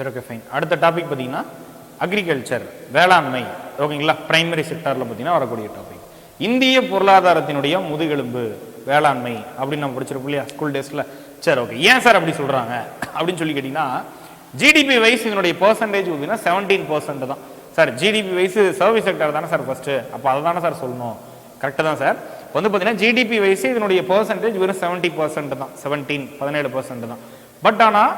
சரி okay fine அடுத்த topic பார்த்தீங்கன்னா அக்ரிகல்ச்சர் வேளாண்மை ஓகேங்களா? பிரைமரி செக்டாரில் பார்த்தீங்கன்னா வரக்கூடிய டாபிக் இந்திய பொருளாதாரத்தினுடைய முதுகெலும்பு வேளாண்மை அப்படின்னு நம்ம படிச்சிருப்போம் இல்லையா? ஸ்கூல் டேஸில் சரி ஓகே ஏன் சார் அப்படி சொல்கிறாங்க அப்படின்னு சொல்லி கேட்டிங்கன்னா ஜிடிபி வைஸ் இதனுடைய பர்சன்டேஜ் பார்த்தீங்கன்னா செவன்டீன் பர்சன்ட் தான். Sir GDP wise service sector தானே சார் ஃபஸ்ட்டு அப்போ அதை தானே சார் சொல்லணும். கரெக்டு தான் சார். வந்து பார்த்தீங்கன்னா ஜிடிபி வைஸ் இதனுடைய பர்சன்டேஜ் வெறும் செவன்ட்டி பர்சன்ட் தான். செவன்டீன் பதினேழு பர்சன்ட் தான். பட் ஆனால்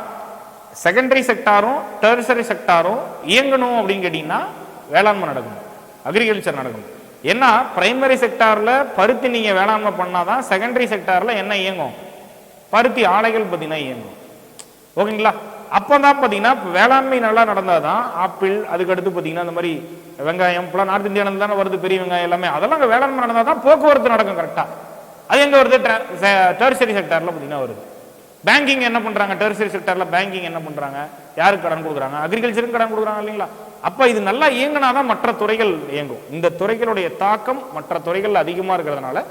செகண்டரி செக்டாரும் டெர்சரி செக்டாரும் இயங்கணும் அப்படின்னு கேட்டிங்கன்னா வேளாண்மை நடக்கணும் அக்ரிகல்ச்சர் நடக்கணும் ஏன்னா பிரைமரி செக்டாரில் பருத்தி நீங்கள் வேளாண்மை பண்ணாதான் செகண்டரி செக்டாரில் என்ன இயங்கும்? பருத்தி ஆலைகள் பார்த்தீங்கன்னா இயங்கும். ஓகேங்களா? அப்போ தான் பார்த்தீங்கன்னா வேளாண்மை நல்லா நடந்தால் தான் ஆப்பிள் அதுக்கடுத்து பார்த்தீங்கன்னா இந்த மாதிரி வெங்காயம் இப்போலாம் நார்த் இந்தியாவில் தானே வருது பெரிய வெங்காயம் எல்லாமே. அதெல்லாம் அங்கே வேளாண்மை நடந்தால் தான் போக்குவரத்து நடக்கும் கரெக்டாக அது எங்கே வருது? டெர்சரி செக்டாரில் பார்த்தீங்கன்னா வருது. பேங்கிங் என்ன பண்றாங்க? டெரிசரி செக்டர்ல பேங்கிங் என்ன பண்றாங்க? யாருக்கு கடன் கொடுக்குறாங்க? அக்ரிகல்ச்சருக்கு கடன் கொடுக்குறாங்க இல்லைங்களா? அப்ப இது நல்லா இயங்கினாதான் மற்ற துறைகள் இயங்கும். இந்த துறைகளுடைய தாக்கம் மற்ற துறைகள் அதிகமா இருக்கிறதுனால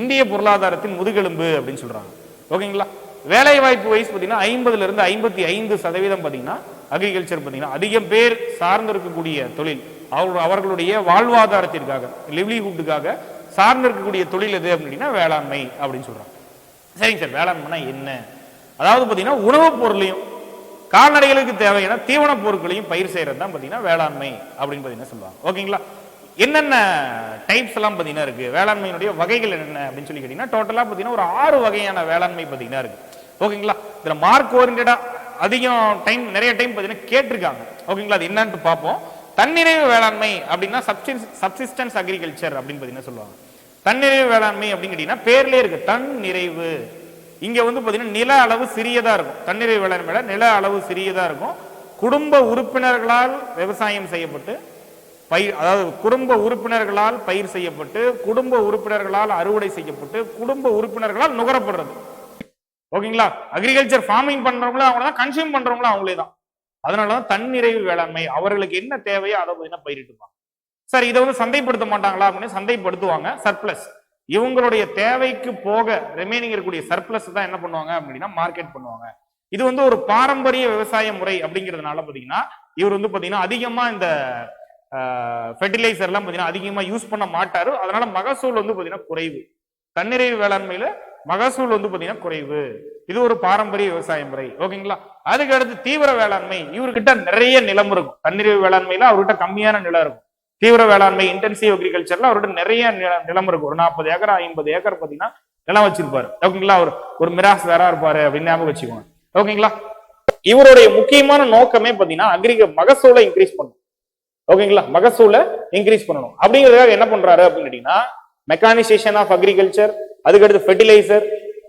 இந்திய பொருளாதாரத்தின் முதுகெலும்பு அப்படின்னு சொல்றாங்க. ஓகேங்களா? வேலை வாய்ப்பு வயசு பார்த்தீங்கன்னா ஐம்பதுல இருந்து ஐம்பத்தி ஐந்து சதவீதம் பார்த்தீங்கன்னா அக்ரிகல்ச்சர் பார்த்தீங்கன்னா அதிகம் பேர் சார்ந்திருக்கக்கூடிய தொழில். அவர் அவர்களுடைய வாழ்வாதாரத்திற்காக லிவ்லிஹுட்டுக்காக சார்ந்திருக்கக்கூடிய தொழில் எது அப்படின்னா வேளாண்மை அப்படின்னு சொல்றாங்க. சரிங்க சார் வேளாண்மைனா என்ன? அதாவது பார்த்தீங்கன்னா உணவுப் பொருளையும் கால்நடைகளுக்கு தேவையான தீவனப் பொருட்களையும் பயிர் செய்யறது தான் பார்த்தீங்கன்னா வேளாண்மை அப்படின்னு பார்த்தீங்கன்னா சொல்லுவாங்க. ஓகேங்களா? என்னென்ன டைப்ஸ் எல்லாம் பார்த்தீங்கன்னா இருக்கு? வேளாண்மையினுடைய வகைகள் என்னென்ன அப்படின்னு சொல்லி கேட்டீங்கன்னா டோட்டலாக பார்த்தீங்கன்னா ஒரு ஆறு வகையான வேளாண்மை பார்த்தீங்கன்னா இருக்கு. ஓகேங்களா? இதில் மார்க் ஓரியன்டா அதிகம் டைம் நிறைய டைம் பார்த்தீங்கன்னா கேட்டிருக்காங்க. ஓகேங்களா? அது என்னன்னு பார்ப்போம். தன்னிறைவு வேளாண்மை அப்படின்னா சப்சிஸ்டன்ஸ் அக்ரிகல்ச்சர் அப்படின்னு பார்த்தீங்கன்னா சொல்லுவாங்க. தன்னிறைவு வேளாண்மை அப்படின்னு கேட்டீங்கன்னா பேர்லேயே இருக்கு. தன் நிறைவு இங்கே வந்து பார்த்தீங்கன்னா நில அளவு சிறியதாக இருக்கும். தன்னிறைவு வேளாண்மையில நில அளவு சிறியதாக இருக்கும். குடும்ப உறுப்பினர்களால் விவசாயம் செய்யப்பட்டு பயிர் அதாவது குடும்ப உறுப்பினர்களால் பயிர் செய்யப்பட்டு குடும்ப உறுப்பினர்களால் அறுவடை செய்யப்பட்டு குடும்ப உறுப்பினர்களால் நுகரப்படுறது. ஓகேங்களா? அக்ரிகல்ச்சர் ஃபார்மிங் பண்றவங்களும் அவங்க தான் கன்சியூம் பண்றவங்களும் அவங்களே தான். அதனாலதான் தன்னிறைவு வேளாண்மை அவர்களுக்கு என்ன தேவையோ அதை பார்த்தீங்கன்னா பயிரிட்டுப்பாங்க. சார் இதை வந்து சந்தைப்படுத்த மாட்டாங்களா அப்படின்னு சந்தைப்படுத்துவாங்க. சர்ப்ளஸ் இவங்களுடைய தேவைக்கு போக ரிமைனிங் இருக்கக்கூடிய சர்ப்ளஸ் தான் என்ன பண்ணுவாங்க அப்படின்னா மார்க்கெட் பண்ணுவாங்க. இது வந்து ஒரு பாரம்பரிய விவசாய முறை அப்படிங்கிறதுனால பார்த்தீங்கன்னா இவர் வந்து பார்த்தீங்கன்னா அதிகமாக இந்த ஃபெர்டிலைசர் எல்லாம் அதிகமாக யூஸ் பண்ண மாட்டாரு. அதனால மகசூல் வந்து பார்த்தீங்கன்னா குறைவு. தன்னிறைவு வேளாண்மையில மகசூல் வந்து பார்த்தீங்கன்னா குறைவு. இது ஒரு பாரம்பரிய விவசாய முறை. ஓகேங்களா அதுக்கு அடுத்து தீவிர வேளாண்மை. இவர்கிட்ட நிறைய நிலம் இருக்கும். தன்னிறைவு வேளாண்மையில அவர்கிட்ட கம்மியான நிலம் இருக்கும். தீவிர வேளாண்மை இன்டென்சிவ் அக்ரிகல்ச்சர்ல அவர்கிட்ட நிறைய நில- நிலம் இருக்கும் ஒரு நாற்பது ஏக்கர் ஐம்பது ஏக்கர் பாத்தீங்கன்னா நிலம் வச்சிருப்பாரு. ஓகேங்களா? அவர் ஒரு மிராஸ் வேற இருப்பாரு அப்படின்னு ஞாபகம் வச்சுக்கோங்க. ஓகேங்களா? இவருடைய முக்கியமான நோக்கமே பாத்தீங்கன்னா அக்ரிக மகசூலை இன்க்ரீஸ் பண்ணும் ஓகேங்களா? மகசூலை இன்க்ரீஸ் பண்ணணும். அப்படிங்கிறதுக்காக என்ன பண்றாரு அப்படின்னு கேட்டீங்கன்னா மெக்கானிசேஷன் ஆஃப் அக்ரிகல்ச்சர் அதுக்கடுத்து ஃபெர்டிலைசர்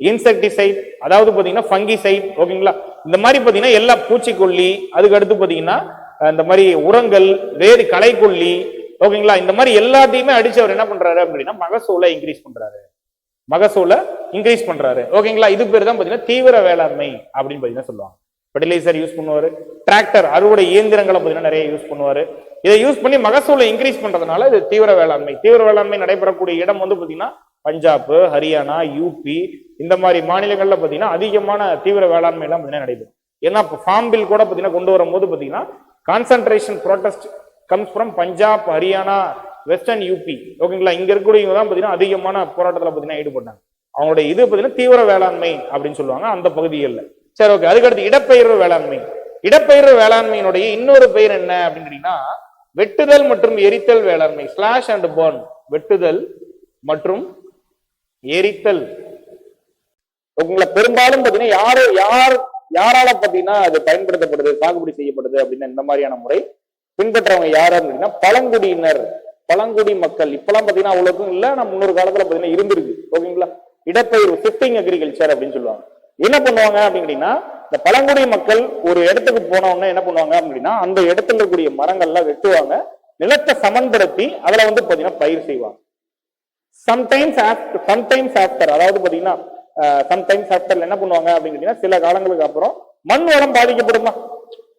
இன்செக்டிசைட் அதாவது பாத்தீங்கன்னா ஃபங்கிசைட் ஓகேங்களா? இந்த மாதிரி பாத்தீங்கன்னா எல்லா பூச்சிக்கொல்லி அதுக்கு அடுத்து பாத்தீங்கன்னா இந்த மாதிரி உரங்கள் வேறு களைக்கொல்லி ஓகேங்களா? இந்த மாதிரி எல்லாத்தையுமே அடிச்சு அவர் என்ன பண்றாரு அப்படின்னா மகசூலை இன்க்ரீஸ் பண்றாரு. மகசூலை இன்க்ரீஸ் பண்றாரு. ஓகேங்களா? இது பேர் தான் பாத்தீங்கன்னா தீவிர வேளாண்மை அப்படின்னு பாத்தீங்கன்னா சொல்லுவாங்க. ஃபெர்டிலைசர் யூஸ் பண்ணுவாரு. டிராக்டர் அறுவடை இயந்திரங்களை பாத்தீங்கன்னா நிறைய யூஸ் பண்ணுவாரு. இதை யூஸ் பண்ணி மகசூலை இன்க்ரீஸ் பண்றதுனால இது தீவிர வேளாண்மை. தீவிர வேளாண்மை நடைபெறக்கூடிய இடம் வந்து பாத்தீங்கன்னா பஞ்சாப் ஹரியானா யூபி இந்த மாதிரி மாநிலங்கள்ல பாத்தீங்கன்னா அதிகமான தீவிர வேளாண்மை எல்லாம் பாத்தீங்கன்னா நடைபெறும். ஏன்னா இப்போ ஃபார்ம் பில் கூட பாத்தீங்கன்னா கொண்டு வரும்போது பாத்தீங்கன்னா concentration protest comes from Punjab Haryana western UP ஓகேங்களா இங்க இருக்கக்கூடியவங்க தான் பாத்தீங்கன்னா அதிகமான போராட்டத்துல பாத்தீங்கன்னா ஈடுபட்டாங்க. அவங்களுடைய இது பாத்தீங்கன்னா தீவிர வேளாண்மை அப்படின்னு சொல்லுவாங்க அந்த பகுதிகளில். சரி ஓகே அதுக்கடுத்து இடப்பெயர்வு வேளாண்மை. இடப்பெயர்வு வேளாண்மையினுடைய இன்னொரு பெயர் என்ன அப்படின்னு கேட்டீங்கன்னா வெட்டுதல் மற்றும் எரித்தல் வேளாண்மை ஸ்லாஷ் அண்ட் பர்ன் வெட்டுதல் மற்றும் எரித்தல். உங்களை பெரும்பாலும் பாத்தீங்கன்னா யாரு யார் யாரால பாத்தீங்கன்னா அது பயன்படுத்தப்படுது சாகுபடி செய்யப்படுது அப்படின்னு இந்த மாதிரியான முறை பின்பற்றவங்க யாருன்னு அப்படின்னா பழங்குடியினர் பழங்குடி மக்கள். இப்பெல்லாம் பாத்தீங்கன்னா அவ்வளவுக்கும் இல்ல. நம்ம முன்னொரு காலத்துல பாத்தீங்கன்னா இருந்திருக்கு. ஓகேங்களா? இடப்பெயர்வு ஷிஃப்டிங் அக்ரிகல்ச்சர் அப்படின்னு சொல்லுவாங்க. என்ன பண்ணுவாங்க அப்படின்னா இந்த பழங்குடி மக்கள் ஒரு இடத்துக்கு போனவங்க என்ன பண்ணுவாங்க அப்படின்னா அந்த இடத்துல இருக்கக்கூடிய மரங்கள்லாம் வெட்டுவாங்க. நிலத்தை சமன்படுத்தி அதுல வந்து பாத்தீங்கன்னா பயிர் செய்வாங்க. சம்டைம்ஸ் ஆஃப்டர் சம்டைம்ஸ் ஆஃப்டர் அதாவது பாத்தீங்கன்னா சம்டைம்ஸ் ஆஃப்டர்ல என்ன பண்ணுவாங்க அப்படின்னு கேட்டீங்கன்னா சில காலங்களுக்கு அப்புறம் மண் வளம் பாதிக்கப்படுமா?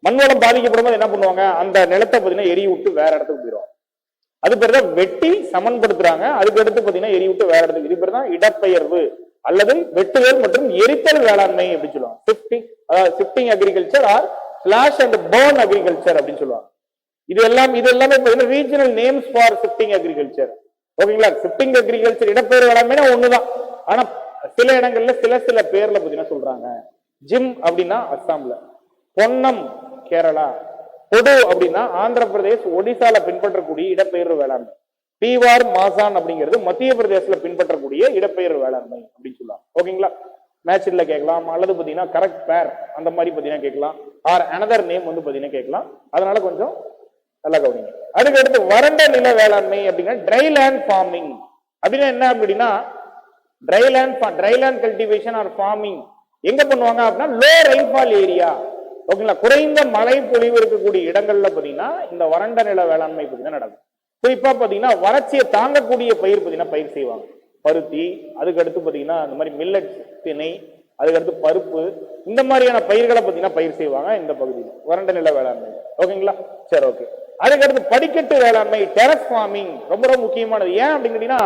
மண்வளம் பாதிக்கப்படும் போது என்ன பண்ணுவாங்க? அந்த நிலத்தை பாத்தீங்கன்னா எரி விட்டு வேற இடத்துக்கு போயிடும் அது பேர் தான் வெட்டி சமன்படுத்துறாங்க. அதுக்கு அடுத்து பாத்தீங்கன்னா எரி விட்டு வேற இடத்துக்கு இது பேர் தான் இடப்பெயர்வு அல்லது வெட்டுதல் மற்றும் எரித்தல் வேளாண்மை அப்படின்னு சொல்லுவாங்க. ஷிஃப்டிங் அதாவது shifting agriculture or slash and burn agriculture அப்படின்னு சொல்லுவாங்க. இது எல்லாம் இது எல்லாமே பார்த்தீங்கன்னா regional names for shifting agriculture ஓகேங்களா ஷிஃப்டிங் அக்ரிகல்ச்சர் இடப்பெயர் வேளாண்மை ஒண்ணுதான். ஆனா சில இடங்கள்ல சில சில பேர்ல பார்த்தீங்கன்னா சொல்றாங்க. ஜிம் அப்படின்னா அஸ்ஸாம்ல. பொன்னம் கேரளா. பொது அப்படின்னா ஆந்திர பிரதேஷ் ஒடிசால பின்பற்றக்கூடிய இடப்பெயர்வு வேளாண்மை. பீவார் மாசான் அப்படிங்கிறது மத்திய பிரதேசல பின்பற்றக்கூடிய இடப்பெயர்வு வேளாண்மை அப்படின்னு சொல்லலாம் ஓகேங்களா? மேட்ச்ல கேட்கலாம். அல்லது பாத்தீங்கன்னா கரெக்ட் பேர் அந்த மாதிரி பாத்தீங்கன்னா கேட்கலாம். ஆர் அனதர் நேம் வந்து பாத்தீங்கன்னா கேட்கலாம். அதனால கொஞ்சம் நல்லா கவனிங்க. அதுக்கு அடுத்து வறண்ட நில வேளாண்மை அப்படின்னா ட்ரை லேண்ட் ஃபார்மிங் அப்படின்னா என்ன அப்படின்னா dry land dry land cultivation or farming எங்க பண்ணுவாங்க அப்படின்னா லோ ரெயின்ஃபால் ஏரியா ஓகேங்களா? குறைந்த மழை பொழிவு இருக்கக்கூடிய இடங்கள்ல பாத்தீங்கன்னா இந்த வறண்ட நில வேளாண்மை பாத்தீங்கன்னா நடக்கும். குறிப்பா பாத்தீங்கன்னா வறட்சியை தாங்கக்கூடிய பயிர் பாத்தீங்கன்னா பயிர் செய்வாங்க. பருத்தி அதுக்கு அடுத்து பாத்தீங்கன்னா இந்த மாதிரி மில்லட் திணை அதுக்கடுத்து பருப்பு இந்த மாதிரியான பயிர்களை பாத்தீங்கன்னா பயிர் செய்வாங்க இந்த பகுதியில். வறண்ட நில வேளாண்மை. ஓகேங்களா? சரி ஓகே. அதுக்கடுத்து படிக்கட்டு வேளாண்மை டெரஸ் ஃபார்மிங் ரொம்ப ரொம்ப முக்கியமானது. ஏன் அப்படின்னு கேட்டீங்கன்னா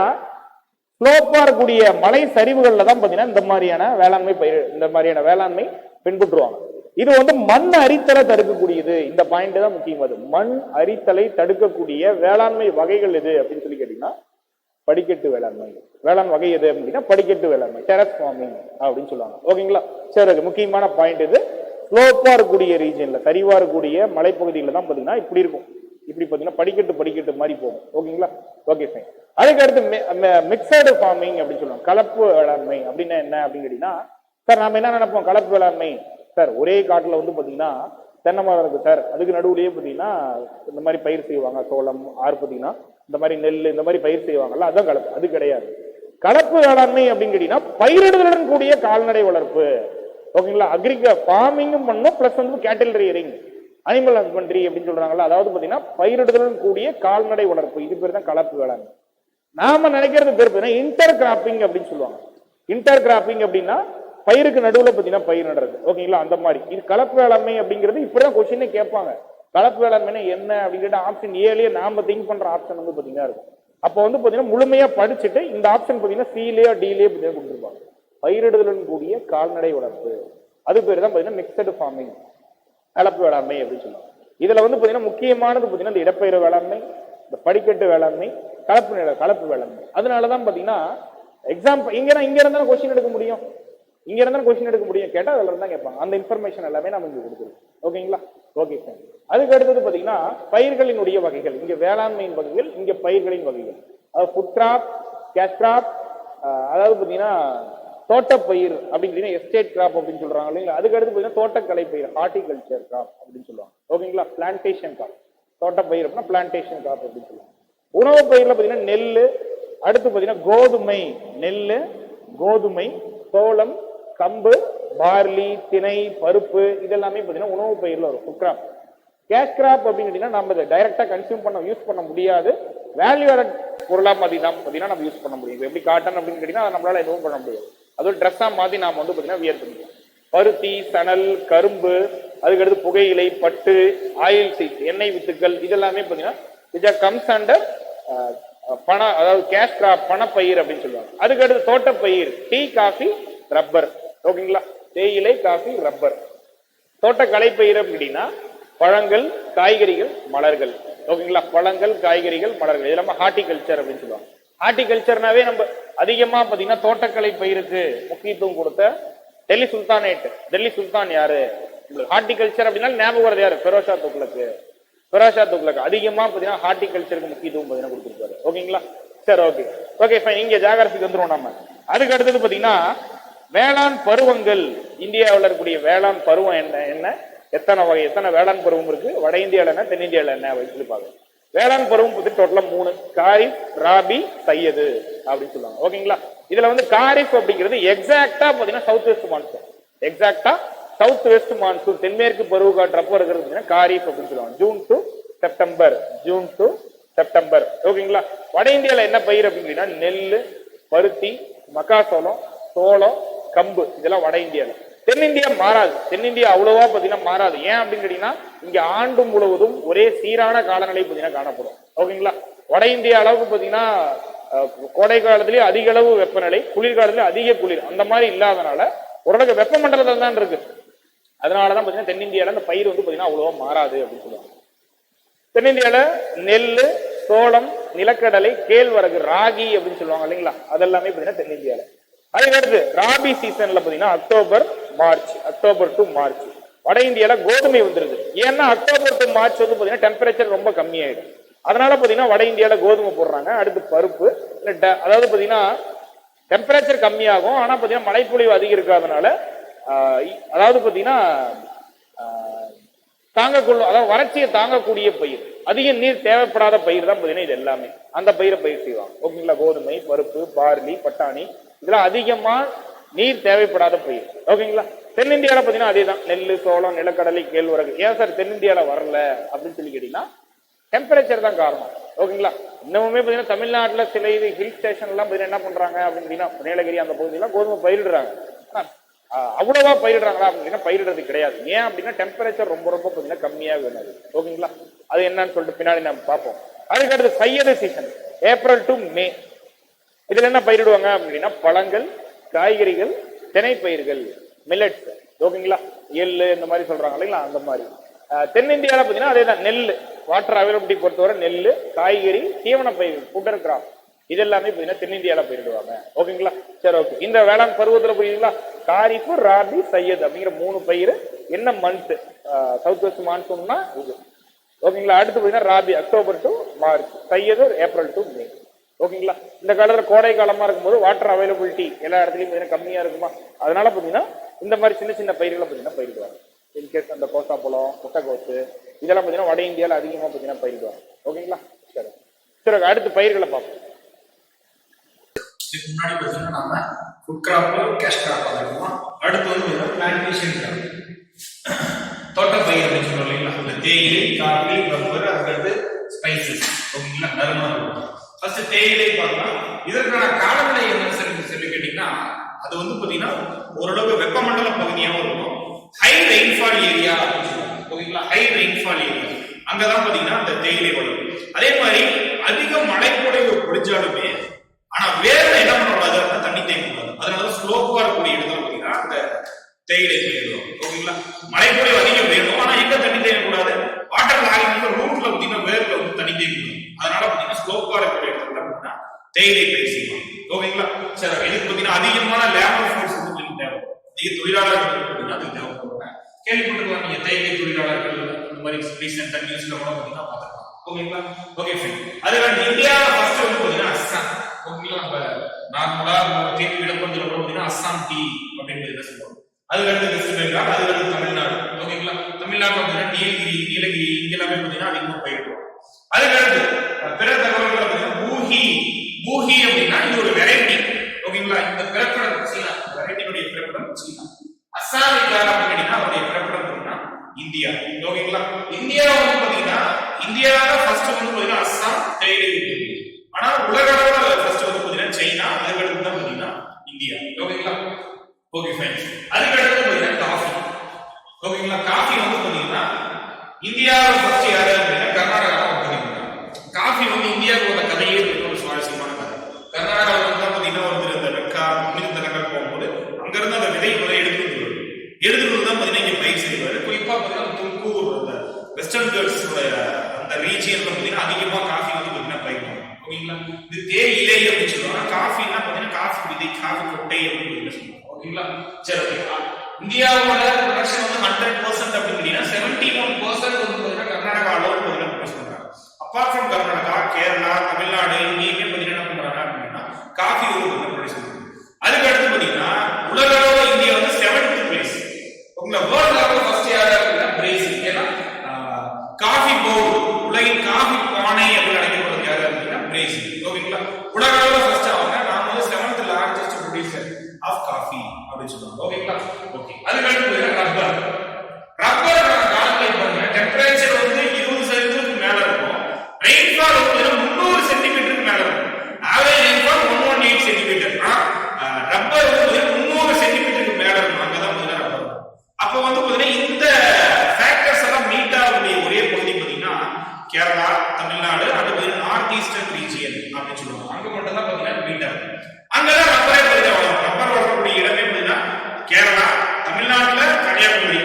ஸ்லோப்பா இருக்கக்கூடிய மலை சரிவுகள்ல தான் பாத்தீங்கன்னா இந்த மாதிரியான வேளாண்மை பயிர் இந்த மாதிரியான வேளாண்மை பின்பற்றுவாங்க. இது வந்து மண் அரித்தலை தடுக்கக்கூடியது. இந்த பாயிண்ட் தான் முக்கியமானது மண் அரித்தலை தடுக்கக்கூடிய வேளாண்மை வகைகள் எது அப்படின்னு சொல்லி கேட்டீங்கன்னா படிக்கட்டு வேளாண்மை. வேளாண் வகை எது அப்படின்னா படிக்கட்டு வேளாண்மை. டெரஸ் ஃபார்மிங் அப்படின்னு சொல்லுவாங்க. ஓகேங்களா சரி அது முக்கியமான பாயிண்ட் இது. ஸ்லோப்பா இருக்கக்கூடிய ரீஜன்ல சரிவா இருக்கக்கூடிய மலைப்பகுதியில தான் பாத்தீங்கன்னா இப்படி இருக்கும். இப்படி பாத்தீங்கன்னா படிக்கட்டு படிக்கட்டு மாதிரி போகும். ஓகேங்களா ஓகே ஃபைன் அதுக்கு அடுத்து மிக்சடு ஃபார்மிங் அப்படின்னு சொல்லுவாங்க. கலப்பு வேளாண்மை அப்படின்னா என்ன அப்படின்னு கேட்டீங்கன்னா சார் நாம என்ன நினைப்போம்? கலப்பு வேளாண்மை. சார் ஒரே காட்டில் வந்து பார்த்தீங்கன்னா தென்னை மரம் இருக்கு சார் அதுக்கு நடுவுலேயே பார்த்தீங்கன்னா இந்த மாதிரி பயிர் செய்வாங்க சோளம் ஆறு பார்த்தீங்கன்னா இந்த மாதிரி நெல் இந்த மாதிரி பயிர் செய்வாங்கல்ல அதான் கலப்பு அது கிடையாது. கலப்பு வேளாண்மை அப்படின்னு கேட்டீங்கன்னா பயிரிடுதலுடன் கூடிய கால்நடை வளர்ப்பு. ஓகேங்களா? அக்ரிக ஃபார்மிங்கும் பண்ணும் பிளஸ் வந்து கேட்டில் ரியரிங் அனிமல் ஹஸ்பண்ட்ரி அப்படின்னு சொல்றாங்களா அதாவது பார்த்தீங்கன்னா பயிரிடுதலுடன் கூடிய கால்நடை வளர்ப்பு. இது பேர் தான் கலப்பு வேளாண்மை. நாம நினைக்கிறது பேர் பார்த்தீங்கன்னா இன்டர் கிராப்பிங் அப்படின்னு சொல்லுவாங்க. இன்டர் கிராப்பிங் அப்படின்னா பயிருக்கு நடுவில் பார்த்தீங்கன்னா பயிர் நடுறது ஓகேங்களா அந்த மாதிரி. இது கலப்பு வேளாண்மை அப்படிங்கிறது இப்படிதான் கொஸ்டினே கேட்பாங்க. கலப்பு வேளாண்மைனா என்ன அப்படிங்கிற ஆப்ஷன் ஏலயே நாம திங்க் பண்ற ஆப்ஷன் வந்து பார்த்தீங்கன்னா இருக்கும். அப்போ வந்து பார்த்தீங்கன்னா முழுமையாக படிச்சுட்டு இந்த ஆப்ஷன் பார்த்தீங்கன்னா சிலேயோ டிலேயோ பார்த்தீங்கன்னா கொடுத்துருப்பாங்க. பயிரிடுதலுடன் கூடிய கால்நடை வளர்ப்பு. அது பேர் தான் பார்த்தீங்கன்னா மிக்சடு ஃபார்மிங் கலப்பு வேளாண்மை அப்படின்னு சொல்லுவாங்க. இதில் வந்து பார்த்தீங்கன்னா முக்கியமானது பார்த்தீங்கன்னா இந்த இடப்பெயர் வேளாண்மை இந்த படிக்கட்டு வேளாண்மை கலப்பு நில கலப்பு வேளாண்மை. அதனாலதான் பார்த்தீங்கன்னா எக்ஸாம்பிள் இங்கே இங்கே இருந்தாலும் கொஸ்டின் எடுக்க முடியும். இங்க இருந்தாலும் கொஸ்டின் எடுக்க முடியும். கேட்டா அதுல இருந்தா கேட்பாங்க. அந்த இன்ஃபர்மேஷன் எல்லாமே நம்ம இங்க கொடுத்துருவோம். ஓகேங்களா? ஓகே சார் அதுக்கு அடுத்தது பாத்தீங்கன்னா பயிர்களினுடைய வகைகள். இங்க வேளாண்மையின் வகைகள் இங்க பயிர்களின் வகைகள். அதாவது ஃபுட் கிராப் கேஷ் கிராப் அதாவது பாத்தீங்கன்னா தோட்டப்பயிர் அப்படின்னு எஸ்டேட் கிராப் அப்படின்னு சொல்றாங்க இல்லைங்களா? அதுக்கு அடுத்து பாத்தீங்கன்னா தோட்டக்கலை பயிர் ஹார்டிகல்ச்சர் கிராப் அப்படின்னு சொல்லுவாங்க. ஓகேங்களா? பிளான்டேஷன் கிராப் தோட்டப்பயிர் அப்படின்னா பிளான்டேஷன் கிராப் அப்படின்னு சொல்லுவாங்க. உணவு பயிர்ல பாத்தீங்கன்னா நெல் அடுத்து பாத்தீங்கன்னா கோதுமை. நெல் கோதுமை சோளம் கம்பு பார்லி திணை பருப்பு இதெல்லாமே பார்த்தீங்கன்னா உணவு பயிரில் வரும். ஃபுட் கிராப் கேஷ் கிராப் அப்படின்னு கேட்டிங்கன்னா நம்ம இதை டைரெக்டாக கன்சியூம் பண்ண யூஸ் பண்ண முடியாது. வேல்யூ ஆடட் பொருளாக மாதிரி தான் பார்த்தீங்கன்னா நம்ம யூஸ் பண்ண முடியும். எப்படி காட்டன் அப்படின்னு கேட்டிங்கன்னா அதை நம்மளால் எதுவும் பண்ண முடியாது. அது ஒரு ட்ரெஸ்ஸாக மாதிரி நாம் வந்து பார்த்தீங்கன்னா வியர் பண்ணிக்கலாம். பருத்தி சணல் கரும்பு அதுக்கடுத்து புகையிலை பட்டு ஆயில் சீட் எண்ணெய் வித்துக்கள் இதெல்லாமே பார்த்தீங்கன்னா விச் ஆர் கம்ஸ் அண்டர் பண அதாவது கேஷ் கிராப் பணப்பயிர் அப்படின்னு சொல்லுவாங்க. அதுக்கடுத்து தோட்டப்பயிர் டீ காஃபி ரப்பர் ஓகேங்களா? தேயிலை காஃபி ரப்பர். தோட்டக்கலை பயிர் அப்படின்னா பழங்கள் காய்கறிகள் மலர்கள். ஓகேங்களா? பழங்கள் காய்கறிகள் மலர்கள். இது இல்லாம ஹார்டிகல்ச்சர் அப்படின்னு சொல்லுவாங்க. ஹார்டிகல்ச்சர்னாவே நம்ம அதிகமா பாத்தீங்கன்னா தோட்டக்கலை பயிருக்கு முக்கியத்துவம் கொடுத்த டெல்லி சுல்தானேட் டெல்லி சுல்தான் யாரு? ஹார்டிகல்ச்சர் அப்படின்னா ஞாபகம் வருது யாரு? பெரோஷா துக்ளக்கு. பெரோஷா துக்ளக்கு. அதிகமா பாத்தீங்கன்னா ஹார்டிகல்ச்சருக்கு முக்கியத்துவம் பாத்தீங்கன்னா கொடுத்துருப்பாரு. ஓகேங்களா? சரி ஓகே. ஓகே ஃபைன் இங்க ஜாகிரபிக்கு வந்துருவோம் நம்ம. அதுக்கு அடுத்தது பாத்தீங்கன்னா வேளாண் பருவங்கள் இந்தியாவில் இருக்கக்கூடிய வேளாண் பருவம் என்ன என்ன? எத்தனை வகை எத்தனை வேளாண் பருவம் இருக்கு? வட இந்தியாவில் என்ன தென்னிந்தியாவில் என்ன? அப்படின்னு சொல்லி வேளாண் பருவம் பத்தி டோட்டலா மூணு. காரிஃப் ராபி சையது அப்படின்னு சொல்லுவாங்க. ஓகேங்களா? இதுல வந்து காரிஃப் அப்படிங்கிறது எக்ஸாக்டா பாத்தீங்கன்னா south west monsoon exactly south west monsoon தென்மேற்கு பருவ காற்றப்போ இருக்கிறது காரிஃப் அப்படின்னு சொல்லுவாங்க. June to September June to September ஓகேங்களா? வட இந்தியாவில் என்ன பயிர் அப்படின்னா நெல் பருத்தி மக்காசோளம் சோளம் கம்பு இதெல்லாம் வட இந்தியால. தென்னிந்தியா மாறாது. தென்னிந்தியா அவ்வளவா பாத்தீங்கன்னா மாறாது. ஏன் அப்படின்னு கேட்டீங்கன்னா இங்க ஆண்டு முழுவதும் ஒரே சீரான காலநிலை பாத்தீங்கன்னா காணப்படும். ஓகேங்களா? வட இந்தியா அளவுக்கு பாத்தீங்கன்னா கோடை காலத்திலேயே அதிக அளவு வெப்பநிலை குளிர்காலத்திலேயே அதிக குளிர் அந்த மாதிரி இல்லாதனால ஓரளவுக்கு வெப்பமண்டலத்தில் தான் இருக்கு. அதனாலதான் பாத்தீங்கன்னா தென்னிந்தியால அந்த பயிர் வந்து பாத்தீங்கன்னா அவ்வளவா மாறாது அப்படின்னு சொல்லுவாங்க. தென்னிந்தியால நெல் சோளம் நிலக்கடலை கேழ்வரகு ராகி அப்படின்னு சொல்லுவாங்க இல்லைங்களா? அதெல்லாமே பாத்தீங்கன்னா தென்னிந்தியால. அதுக்கடுத்து ராபி சீசன்ல பாத்தீங்கன்னா October March. October to March. வட இந்தியால கோதுமை வந்துருது. ஏன்னா அக்டோபர் டு மார்ச் வந்து பாத்தீங்கன்னா டெம்பரேச்சர் ரொம்ப கம்மியாயிடும் அதனால பாத்தீங்கன்னா வட இந்தியால கோதுமை போடுறாங்க. அடுத்து பருப்பு. ட- அதாவது பாத்தீங்கன்னா டெம்பரேச்சர் கம்மியாகும். ஆனா பாத்தீங்கன்னா மழைப்பொழிவு அதிகம் இருக்காதனால அதாவது பாத்தீங்கன்னா ஆஹ் அதாவது வறட்சியை தாங்கக்கூடிய பயிர். அதிக நீர் தேவைப்படாத பயிர் தான் பாத்தீங்கன்னா இது எல்லாமே. அந்த பயிரை பயிர் செய்வாங்க. ஓகேங்களா? கோதுமை பருப்பு பார்லி பட்டாணி இதில் அதிகமா நீர் தேவைப்படாத பயிர். ஓகேங்களா? தென்னிந்தியாவில் பார்த்தீங்கன்னா அதே தான் நெல் சோளம் நிலக்கடலை கேழ்வரகு. ஏன் சார் தென்னிந்தியாவில் வரல அப்படின்னு சொல்லி கேட்டீங்கன்னா டெம்பரேச்சர் தான் காரணம். ஓகேங்களா? இன்னமுமே பார்த்தீங்கன்னா தமிழ்நாட்டில் சில இது ஹில் ஸ்டேஷன்லாம் பார்த்தீங்கன்னா என்ன பண்ணுறாங்க அப்படின்னா நீலகிரி அந்த பகுதியெல்லாம் கோதுமை பயிரிடுறாங்க. அவ்வளோவா பயிரிடுறாங்களா அப்படின்னா பயிரிடுறது கிடையாது. ஏன் அப்படின்னா டெம்பரேச்சர் ரொம்ப ரொம்ப பார்த்தீங்கன்னா கம்மியாக வேணும். ஓகேங்களா? அது என்னன்னு சொல்லிட்டு பின்னாடி நம்ம பார்ப்போம். அதுக்கடுத்து zaid season April to May இதுல என்ன பயிரிடுவாங்க அப்படின்னா பழங்கள் காய்கறிகள் தினை பயிர்கள் மில்லட்ஸ் ஓகேங்களா? எள்ளு இந்த மாதிரி சொல்றாங்க இல்லைங்களா? அந்த மாதிரி. தென்னிந்தியாவில் பார்த்தீங்கன்னா அதே தான் நெல் வாட்டர் அவைலபிலிட்டி பொறுத்தவரை நெல் காய்கறி தீவன பயிர்கள் ஃபுட்டர் கிராப் இது எல்லாமே பாத்தீங்கன்னா தென்னிந்தியால பயிரிடுவாங்க. ஓகேங்களா? சரி ஓகே. இந்த வேளாண் பருவத்துல புரியுதுங்களா? காரிஃபு ராபி சையத் அப்படிங்கிற மூணு பயிர் என்ன மந்த் சவுத் வெஸ்ட் மான்சூன்னா இது. ஓகேங்களா? அடுத்து பார்த்தீங்கன்னா rabi October to March. Zaid April to May. ஓகேங்களா? இந்த காலத்தில் கோடை காலமாக இருக்கும்போது வாட்டர் அவைலபிலிட்டி எல்லா இடத்துலையும் பார்த்தீங்கன்னா கம்மியாக இருக்குமா? அதனால பார்த்தீங்கன்னா இந்த மாதிரி சின்ன சின்ன பயிர்களை பார்த்தீங்கன்னா பயிரிடுவாங்க. இன்கேஸ் அந்த கோசா பழம் முட்டைக்கோசு இதெல்லாம் பார்த்தீங்கன்னா வட இந்தியாவில் அதிகமாக பார்த்தீங்கன்னா பயிரிடுவாங்க. ஓகேங்களா? சரி. சரி அடுத்து பயிர்களை பார்ப்போம். முன்னாடி பார்த்தீங்கன்னா நம்ம ஃபுட் கிராப்பு கேஷ் கிராப் பார்த்துருக்கோம்? அடுத்து வந்து பிளான்டேஷன் கிராப் தோட்ட பயிர் அப்படின்னு சொல்றோம் இல்லைங்களா? அந்த தேயிலை காஃபி ரப்பர் அதுக்கடுத்து ஸ்பைசஸ் ஓகேங்களா? நறுமணம். ஃபர்ஸ்ட் தேயிலை பார்க்கலாம். இதற்கான காலநிலை என்ன சொல்லி சொல்லி கேட்டீங்கன்னா அது வந்து பாத்தீங்கன்னா ஓரளவு வெப்பமண்டல பகுதியாகவும் இருக்கும். ஹை ரெயின்ஃபால் ஏரியா ஓகேங்களா? ஹை ரெயின்ஃபால் ஏரியா அங்கதான் பார்த்தீங்கன்னா அந்த தேயிலை வளரும். அதே மாதிரி அதிக மழை பொழிவு பொழிஞ்சாலுமே ஆனா வேற என்ன பண்ணக்கூடாது? அப்படின்னா தண்ணி தேங்கக்கூடாது அதனாலதான் ஸ்லோப்பா இருக்கக்கூடிய இடத்துல பாத்தீங்கன்னா அந்த தேயிலை பயிரிடுவோம் ஓகேங்களா? மழைப்பொழிவு அதிகம் வேணும். ஆனா எங்க தண்ணி தேங்கக்கூடாது வாட்டர் லாகிங் ரூட்ல பாத்தீங்கன்னா வேர்ல வந்து தண்ணி தேங்கக்கூடாது அதனால பாத்தீங்கன்னா ஸ்லோப்பா இருக்கக்கூடிய இடத்துல தேயிலை பேசிக்கலாம் ஓகேங்களா சரி இதுக்கு பாத்தீங்கன்னா அதிகமான லேபர் ஃபோர்ஸ் வந்து தேவை. அதிக தொழிலாளர்கள் பாத்தீங்கன்னா அது தேவைப்படுவாங்க கேள்விப்பட்டிருக்கலாம் நீங்க தேயிலை தொழிலாளர்கள் இந்த மாதிரி ரீசெண்டா நியூஸ்ல கூட பாத்தீங்கன்னா பார்த்துக்கலாம் ஓகேங்களா ஓகே ஃபைன் அதுக்கு இந்தியாவில் ஃபர்ஸ்ட் வந்து பாத்தீங்கன்னா அஸ்ஸாம். ஓகேங்களா? நம்ம நார்மலா தீர்வு விடப்பட்டு பாத்தீங்கன்னா அஸ்ஸாம் டீ அப்படின்னு சொல்லுவாங்க? சொல்லுவோம் அதுக்கடுத்து வெஸ்ட் பெங்கால் வந்து தமிழ்நாடு. ஓகேங்களா? தமிழ்நாட்டில் பாத்தீங்கன்னா நீலகிரி எல்லாமே பார்த்தீங்கன்னா அதிகமாக பயிரிடுவோம் அதுக்கடுத்து பிறகு பிற தகவல்கள் பாத்தீங்கன்னா பூஹி பூஹி அப்படின்னா இது ஒரு வெரைட்டி ஓகேங்களா இந்த பிறப்பிடம் சீனா வெரைட்டினுடைய பிறப்பிடம் சீனா அஸ்ஸாமிக் யார் அப்படின்னு கேட்டீங்கன்னா அவருடைய பிறப்பிடம் பார்த்தீங்கன்னா இந்தியா ஓகேங்களா இந்தியா வந்து பாத்தீங்கன்னா இந்தியாவில ஃபர்ஸ்ட் வந்து பாத்தீங்கன்னா அஸ்ஸாம் தேயிலை உற்பத்தி ஆனா உலக அளவுல ஃபர்ஸ்ட் வந்து பாத்தீங்கன்னா சைனா அதுக்கடுத்து தான் பாத்தீங்கன்னா இந்தியா ஓகேங்களா ஓகே ஃபைன் அதுக்கடுத்து பாத்தீங்கன்னா காஃபி ஓகேங்களா காஃபி வந்து பாத்தீங்கன்னா இந்தியாவில் ஃபர்ஸ்ட் யாரு அப்படின்னா கர்நாடகா பாத்தீங்கன்னா காஃபி வந்து இந்தியாவுக்கு வந்த கதையே இருக்கு ஒரு சுவாரஸ்யமான கதை கர்நாடகாவில் வந்து பாத்தீங்கன்னா ஒருத்தர் இந்த வெக்கா மிருந்தனங்கள் போகும்போது அங்க இருந்து அந்த விதை முதல்ல எடுத்துட்டு வருவாரு. எடுத்துட்டு வந்து தான் பாத்தீங்கன்னா இங்க பயிர் செய்வாரு குறிப்பா பாத்தீங்கன்னா தும்கூர் அந்த வெஸ்டர்ன் கேர்ள்ஸ் அந்த ரீஜியன்ல பாத்தீங்கன்னா அதிகமா காஃபி வந்து பாத்தீங்கன்னா பயிர் பண்ணுவாங்க. ஓகேங்களா இது தேயிலை அப்படின்னு சொல்லுவாங்க காஃபின்னா பாத்தீங்கன்னா காஃபி விதை காஃபி கொட்டை அப்படின்னு சொல்லுவாங்க ஓகேங்களா சரி ஓகே இந்தியாவோட ப்ரொடக்ஷன் வந்து ஹண்ட்ரட் பர்சன்ட் அப்படின்னு செவன்டி ஒன் பர்சன்ட் வந்து பார்த்தீங்கன்னா கர்நாடகா அளவு ப்ரொடியூஸ் பண்றாங்க. அப்பார்ட் ஃப்ரம் கர்நாடகா கேரளா தமிழ்நாடு இங்கேயுமே பார்த்தீங்கன்னா என்ன பண்றாங்க அப்படின்னா காஃபி வந்து ப்ரொடியூஸ் பண்றாங்க அதுக்கு அடுத்து பாத்தீங்கன்னா உலக அளவுல இந்தியா வந்து செவன்த் பிளேஸ் உங்களை வேர்ல்ட் லெவல் ஃபர்ஸ்ட் யாரு அப்படின்னா பிரேசில் ஏன்னா காஃபி பவுல் உலகின் காஃபி பானை அப்படின்னு அழைக்கப்படுறது யாரு அப்படின்னா பிரேசில் ஓகேங்களா உலக அளவுல ஃபர்ஸ்ட் அவங்க நாம வந்து seventh largest producer of coffee அப்படின்னு சொல்லுவாங்க ஓகேங்களா ஓகே அதுக்கு அடுத்து ரப்பர் ரப்பர் கால்குலேட் பண்ணுங்க டெம்பரேச்சர் வந்து இருபது சென்டிமீட்டருக்கு மேல இருக்கும் ரெயின்ஃபால் வந்து முந்நூறு சென்டிமீட்டருக்கு மேல இருக்கும் average rainfall one one eight centimetre rubber வந்து முந்நூறு சென்டிமீட்டருக்கு மேல இருக்கும் அங்கதான் பாத்தீங்கன்னா ரப்பர் இருக்கும். அப்போ வந்து பாத்தீங்கன்னா இந்த ஃபேக்டர்ஸ் எல்லாம் மீட் ஆகக்கூடிய ஒரே பகுதி பாத்தீங்கன்னா கேரளா தமிழ்நாடு அடுத்து நார்த் ஈஸ்டர்ன் ரீஜியன் அப்படின்னு சொல்லுவாங்க அங்க மட்டும் தான் பாத்தீங்கன்னா மீட் ஆகும் அங்கதான் ரப்பரே பாத்தீங்கன்னா வளரும் ரப்பர் வளரக்கூடிய இடமே பாத்தீங்கன்னா கேரளா தமிழ்நாட்டுல கன்னியாகுமரி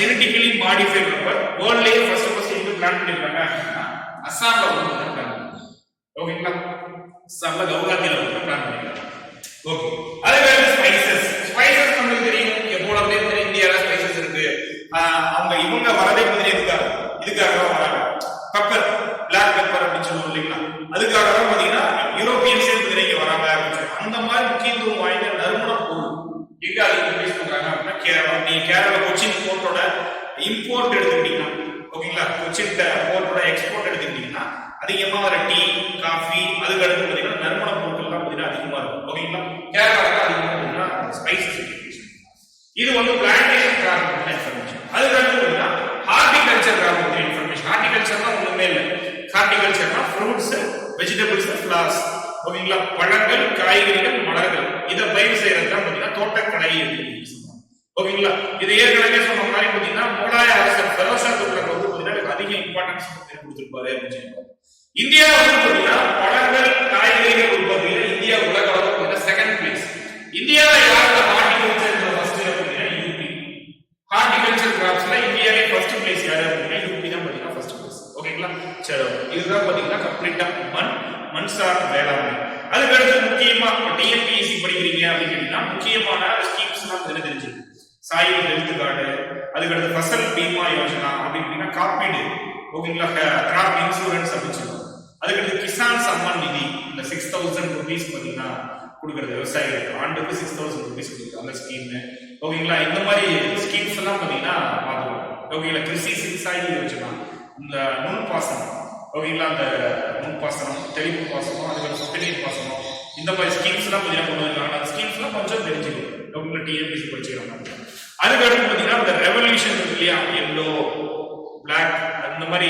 ஜெனட்டிக்கலி மாடிஃபைட் ரப்பர் வேர்ல்ட்லயே ஃபர்ஸ்ட் ஃபர்ஸ்ட் எங்க பிளான் பண்ணிருக்காங்க அப்படின்னா அஸ்ஸாம்ல வந்து பிளான் ஓகேங்களா அசாம்ல கவுஹாத்தில வந்து பிளான் பண்ணிருக்காங்க. ஓகே அதே மாதிரி ஸ்பைசஸ் ஸ்பைசஸ் நமக்கு தெரியும். எப்போல இருந்தே தெரியும். இந்தியால ஸ்பைசஸ் இருக்கு. அவங்க இவங்க வரதே மாதிரி இருக்காங்க இதுக்காக தான் வராங்க? பெப்பர் பிளாக் பெப்பர் அப்படின்னு சொல்லுவோம் இல்லைங்களா? அதுக்காக தான் பாத்தீங்கன்னா யூரோப்பியன் சேர்ந்து இங்க வராங்க அப்படின்னு சொல்லி. அந்த மாதிரி முக்கியத்துவம் வாய்ந்த நறுமண பொருள் எங்க அதிகம் யூஸ் பண்றாங்க அப்படின்னா கேரளா. நீங்க கேரளா போச்சு இம்போர்ட் எடுத்துக்கிட்டீங்கன்னா ஓகேங்களா கொச்சின் போர்ட்டோட எக்ஸ்போர்ட் எடுத்துக்கிட்டீங்கன்னா அதிகமா வர டீ காஃபி அதுக்கு அடுத்து பார்த்தீங்கன்னா நறுமண பொருட்கள்லாம் பார்த்தீங்கன்னா அதிகமா இருக்கும். ஓகேங்களா கேரளாவில் அதிகமாக பார்த்தீங்கன்னா ஸ்பைசஸ் இது வந்து பிளான்டேஷன் கிராப் இன்ஃபர்மேஷன் அதுக்கு அடுத்து பாத்தீங்கன்னா ஹார்டிகல்ச்சர் கிராப் இன்ஃபர்மேஷன் ஹார்டிகல்ச்சர்னா ஒண்ணுமே இல்லை. ஹார்டிகல்ச்சர்னா ஃப்ரூட்ஸ் வெஜிடபிள்ஸ் ஃபிளவர்ஸ் ஓகேங்களா பழங்கள் காய்கறிகள் மலர்கள். இதை பயிர் செய்யறது தான் பார்த்தீங்கன்னா தோட்டக்கலை அப்படின்னு ஓகேங்களா? இது ஏற்கனவே சொன்ன மாதிரி பாத்தீங்கன்னா முகலாய அரசர் ஃபெரோஷா துக்ளக் வந்து பாத்தீங்கன்னா அதிக இம்பார்ட்டன்ஸ் கொடுத்துருப்பாரு அப்படின்னு சொல்லுவாங்க. இந்தியா வந்து பாத்தீங்கன்னா பழங்கள் காய்கறிகள் உற்பத்தியில இந்தியா உலக அளவில் செகண்ட் பிளேஸ் இந்தியால யாரோட ஹார்டிகல்ச்சர் ஃபர்ஸ்ட் அப்படின்னா யூபி ஹார்டிகல்ச்சர் கிராப்ஸ்ல இந்தியாவே ஃபர்ஸ்ட் பிளேஸ் யாரு அப்படின்னா யூபி தான் பாத்தீங்கன்னா ஃபர்ஸ்ட் பிளேஸ் ஓகேங்களா? சரி இதுதான் பாத்தீங்கன்னா கம்ப்ளீட்டா மண் மண் சார் வேளாண்மை. அதுக்கடுத்து முக்கியமா டிஎன்பிஎஸ்சி படிக்கிறீங்க அப்படின்னு கேட்டீங்கன்னா முக்கியமான ஸ்கீம்ஸ் எல்லாம் தெரிஞ்சு சாயில் ஹெல்த் கார்டு அதுக்கடுத்து ஃபசல் பீமா யோஜனா அப்படின்னு காப்பீடு ஓகேங்களா? கிராப் இன்சூரன்ஸ் அப்படின்னு சொல்லுவாங்க. அதுக்கடுத்து கிசான் சம்மான் நிதி. இந்த சிக்ஸ் தௌசண்ட் ருபீஸ் பார்த்தீங்கன்னா கொடுக்குறது விவசாயிகளுக்கு. ஆண்டுக்கு சிக்ஸ் தௌசண்ட் ருபீஸ் கொடுக்குறது அந்த ஸ்கீம் ஓகேங்களா? இந்த மாதிரி ஸ்கீம்ஸ் எல்லாம் பார்த்தீங்கன்னா பார்த்துக்கலாம் ஓகேங்களா? கிருஷி சின்சாயி யோஜனா. இந்த நுண் பாசனம். ஓகேங்களா? அந்த நுண் பாசனம் தெளிவு பாசனம் அதுக்கப்புறம் சுத்தநீர் பாசனம். இந்த மாதிரி ஸ்கீம்ஸ் எல்லாம் பார்த்தீங்கன்னா கொண்டு வந்திருக்காங்க. அந்த ஸ்கீம்ஸ் எல்லாம் கொஞ்சம் தெரிஞ்சுக்கணும். ஓகேங்களா? டிஎம்பிசி படிச்சுக்கிறாங்க. அதுக்கடுத்து பார்த்தீங்கன்னா இந்த ரெவல்யூஷன் இருக்கு இல்லையா? எல்லோ பிளாக் அந்த மாதிரி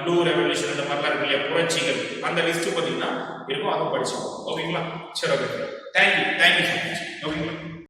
ப்ளூ ரெவல்யூஷன் இந்த மாதிரிலாம் இருக்கு இல்லையா? புரட்சிகள். அந்த லிஸ்ட் பார்த்தீங்கன்னா இருக்கும். அதை படிச்சுக்கோங்க. ஓகேங்களா சரி okay thank you thank you so much ஓகேங்களா